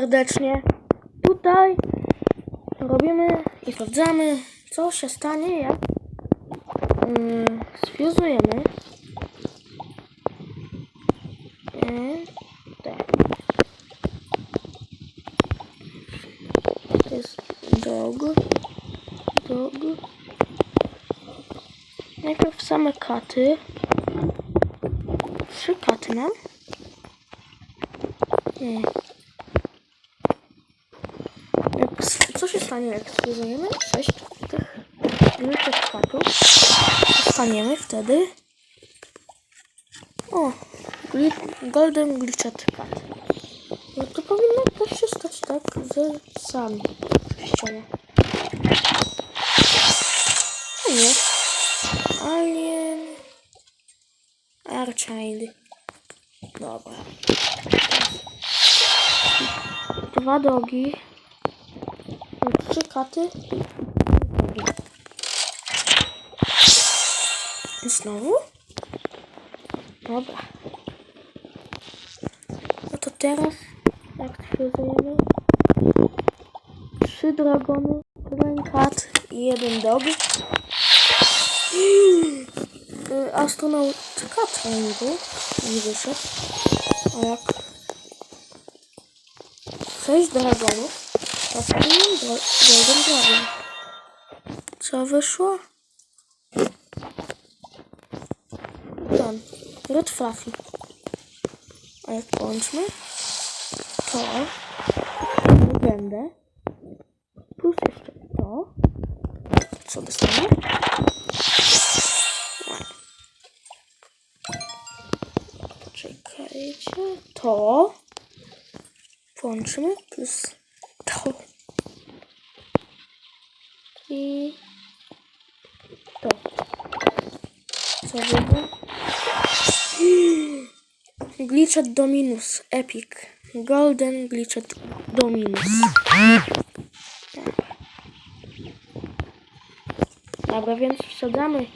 serdecznie. Tutaj robimy i sprawdzamy, co się stanie, jak yy, sfuzujemy yy, te. To jest dog, dog. Najpierw same katy. Trzy katy mam. Nie. Jak, s- co się stanie, jak sfuzujemy sześć tych glitchet katów? Dostaniemy wtedy. O, Golden Glitchet Cat. No to powinno też się stać tak ze sami. Ściana. A nie. Alien. Archind. Dobra. Dwa dogi. Trzy katy. Znowu? Dobra. No to teraz stwierdzujemy trzy dragony, jeden kat i jeden dog. Y, Astronaut kat był nie wyszedł. A jak sześć dragonów, dra- Golden Dragon. Co wyszło? Ten. Red Fluffy. A jak połączmy, to będę plus jeszcze to. Co dostanę? Czekajcie. To. Połączymy plus to. I to. Co wyjdzie? Glitchet Dominus Epic. Golden Glitchet Dominus. Dobra, więc wsadzamy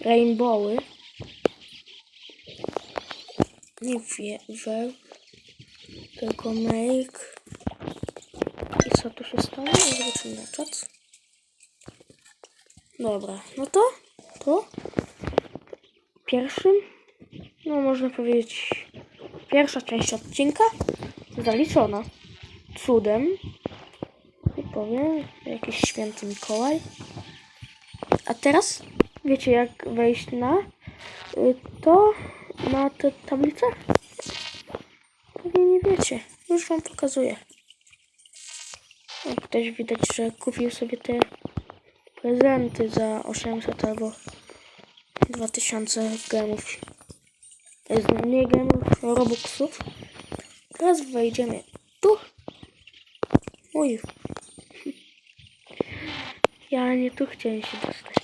rainbowy. Nie wie, we, tylko make. I co tu się stanie? Zobaczymy na czat. Dobra, no to, to pierwszym, no można powiedzieć, pierwsza część odcinka zaliczona. Cudem. I powiem, jakiś święty Mikołaj. A teraz wiecie jak wejść na y, to, na tę tablicę? Pewnie nie wiecie. Już wam pokazuję. O, Ktoś widać, że kupił sobie te prezenty za 800 albo 2000 gemów. Z- Nie gemów, robuxów. Teraz wejdziemy tu. Uj. Ja nie tu chciałem się dostać.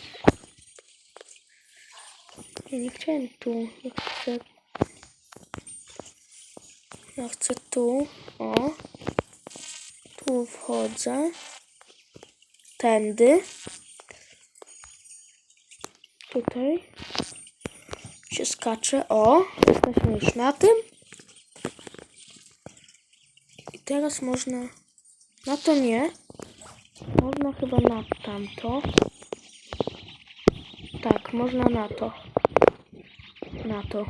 Ja nie chciałem tu. Ja chcę... Ja chcę tu. O. Tu wchodzę. Tędy. Tutaj. Się skacze. O. Jesteśmy już na tym. I teraz można... Na to nie. Można chyba na tamto. Tak, można na to. Na to.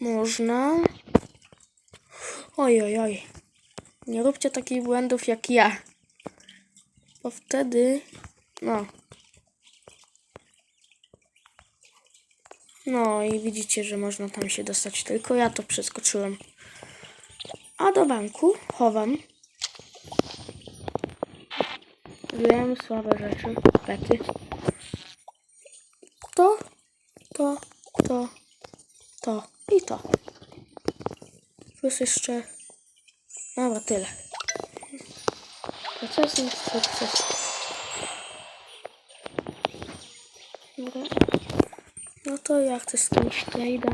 Można. Oj, oj, oj. Nie róbcie takich błędów jak ja. Bo wtedy. No. No i widzicie, że można tam się dostać. Tylko ja to przeskoczyłem. A do banku chowam. Wiem, słabe rzeczy. Pety. To, to, to, to i to. Plus jeszcze... Dobra, tyle. Procesy, sukces. Dobra. No ja chcę z kimś trade'a.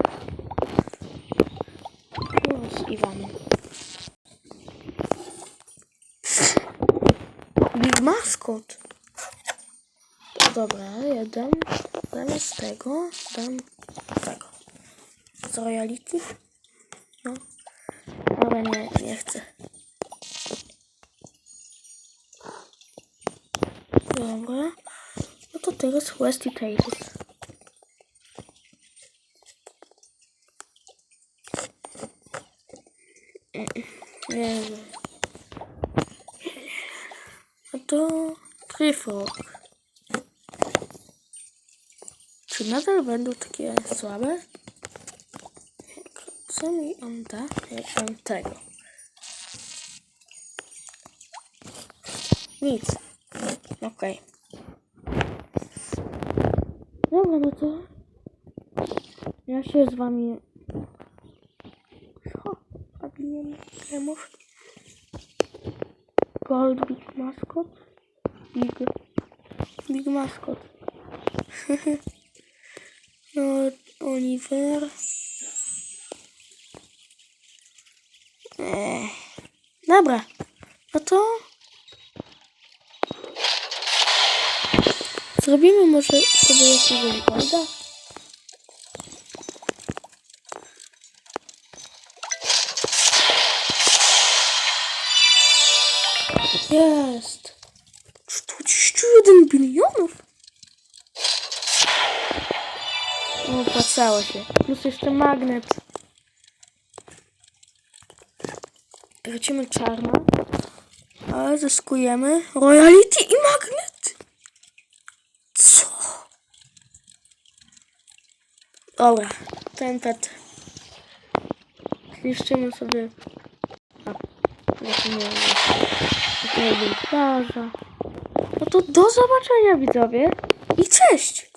No, z Iwanem. Big Mascot. Dobra, jeden. Zamiast tego dam tego. Z royalty. No. Dobra, nie, nie chcę. Dobra. No to teraz Westy Tales. Nie wiem. No to Trifog. Czy nadal będą takie słabe? Co mi on da? Jak mam tego. Nic. Okej. Dobra, no to ja się z wami... Zabiję kremów. Gold Big Mascot. Big... Big Mascot. no, Oliver. Ech. Dobra. No to... Zrobimy może sobie jakiegoś golda. Jest. 41 bilionów. No, Opłacało się. Plus jeszcze magnet. Wrócimy czarna. Ale zyskujemy royalty i magnet. Co? Dobra, ten pet. Zniszczymy sobie. A, zapomniałem. Nie wiem, plaża. No to do zobaczenia widzowie i cześć!